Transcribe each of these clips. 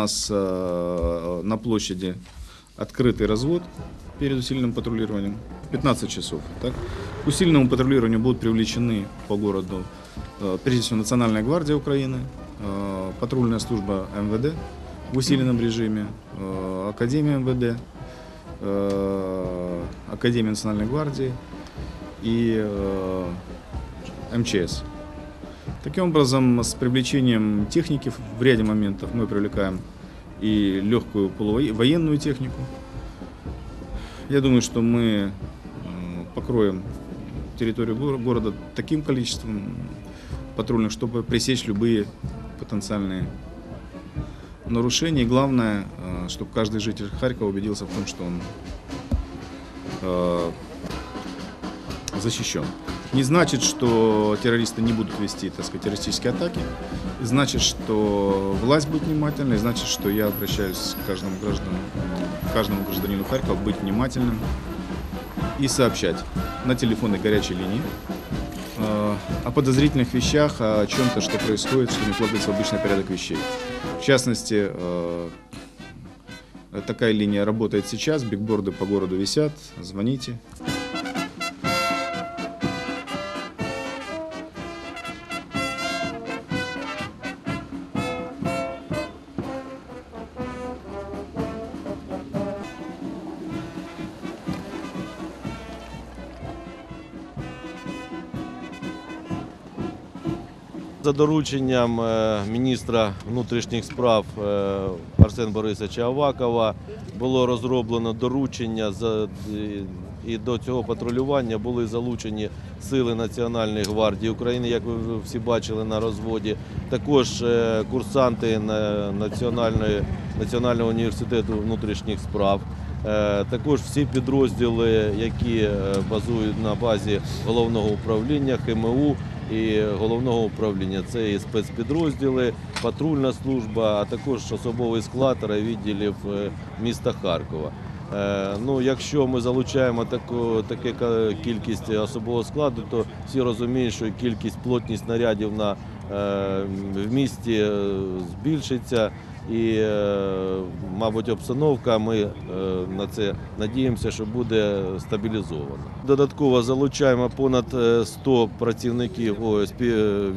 нас э, на площади открытый развод перед усиленным патрулированием. 15 часов. Так? К усиленному патрулированию будут привлечены по городу э, прежде всего Национальная гвардия Украины, э, патрульная служба МВД в усиленном режиме, Академия МВД, Академия Национальной гвардии и МЧС. Таким образом, с привлечением техники в ряде моментов мы привлекаем и легкую полувоенную технику. Я думаю, что мы э, покроем территорию гор- города таким количеством патрульных, чтобы пресечь любые потенциальные нарушения. И главное, э, чтобы каждый житель Харькова убедился в том, что он э, защищен. Не значит, что террористы не будут вести, так сказать, террористические атаки. Значит, что власть будет внимательной. Значит, что я обращаюсь к каждому гражданину, каждому гражданину Харькова быть внимательным и сообщать на телефонной горячей линии э, о подозрительных вещах, о чем-то, что происходит, что не вкладывается в обычный порядок вещей. В частности, э, такая линия работает сейчас, бигборды по городу висят, звоните. За дорученням е, міністра внутрішніх справ е, Арсена Борисовича Авакова було розроблено доручення і до цього патрулювання були залучені сили Національної гвардії України, як ви всі бачили на розводі. Також е, курсанти Національного університету внутрішніх справ. Також всі підрозділи, які базують на базі головного управління ХМУ і головного управління. Це і спецпідрозділи, патрульна служба, а також особовий склад відділів е, міста Харкова. Е, Ну, якщо ми залучаємо таку таку кількість особового складу, то всі розуміють, що кількість плотність снарядів на е, в місті збільшиться. І, е, мабуть, обстановка, ми е, на це надіємося, що буде стабілізована. Додатково залучаємо понад е, 100 працівників о, е,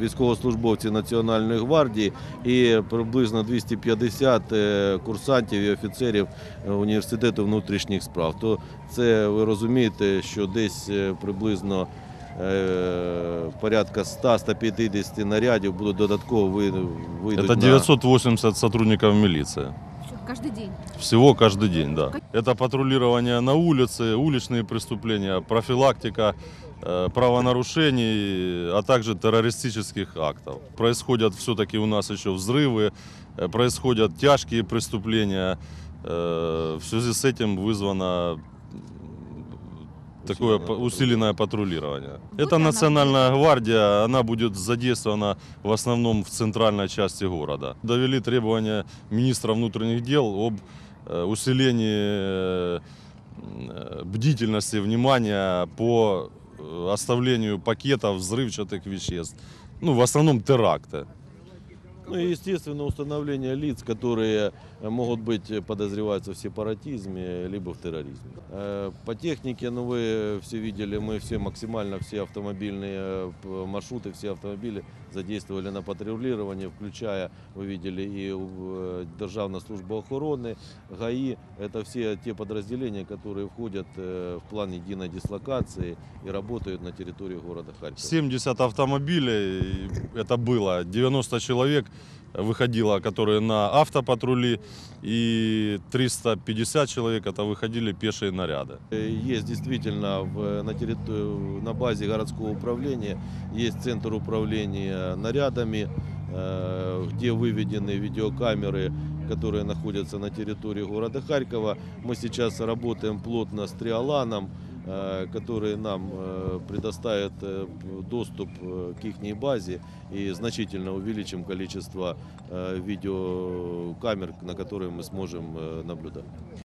військовослужбовців Національної гвардії і приблизно 250 е, курсантів і офіцерів університету внутрішніх справ. То це ви розумієте, що десь приблизно порядка 100-150 нарядів будуть додатково ви- вийдуть Это на 980 сотрудников милиции. Каждый день. Всего каждый день, да. Это патрулирование на улице, уличные преступления, профилактика э, правонарушений, а также террористических актов. Происходят все-таки у нас еще взрывы, э, происходят тяжкие преступления. Э, В связи с этим вызвано такое усиленное патрулирование. Это она национальная гвардия, она будет задействована в основном в центральной части города. Довели требования министра внутренних дел об э, усилении э, бдительности, внимания по э, оставлению пакетов взрывчатых веществ. Ну, в основном теракты. Ну и, естественно, установление лиц, которые э, могут быть э, подозреваются в сепаратизме либо в терроризме. Э, По технике, ну вы все видели, мы все максимально все автомобильные маршруты, все автомобили задействовали на патрулирование, включая, вы видели, и Державная служба охороны, ГАИ. Это все те подразделения, которые входят в план единой дислокации и работают на территории города Харькова. 70 автомобилей, это было, 90 человек выходило, которые на автопатрули, и 350 человек это выходили пешие наряды. Есть действительно в, на, территу- на базе городского управления есть центр управления нарядами, э, где выведены видеокамеры, которые находятся на территории города Харькова. Мы сейчас работаем плотно с Триоланом, э, который нам э, предоставит э, доступ к их базе и значительно увеличим количество видеокамер, на которые мы сможем наблюдать.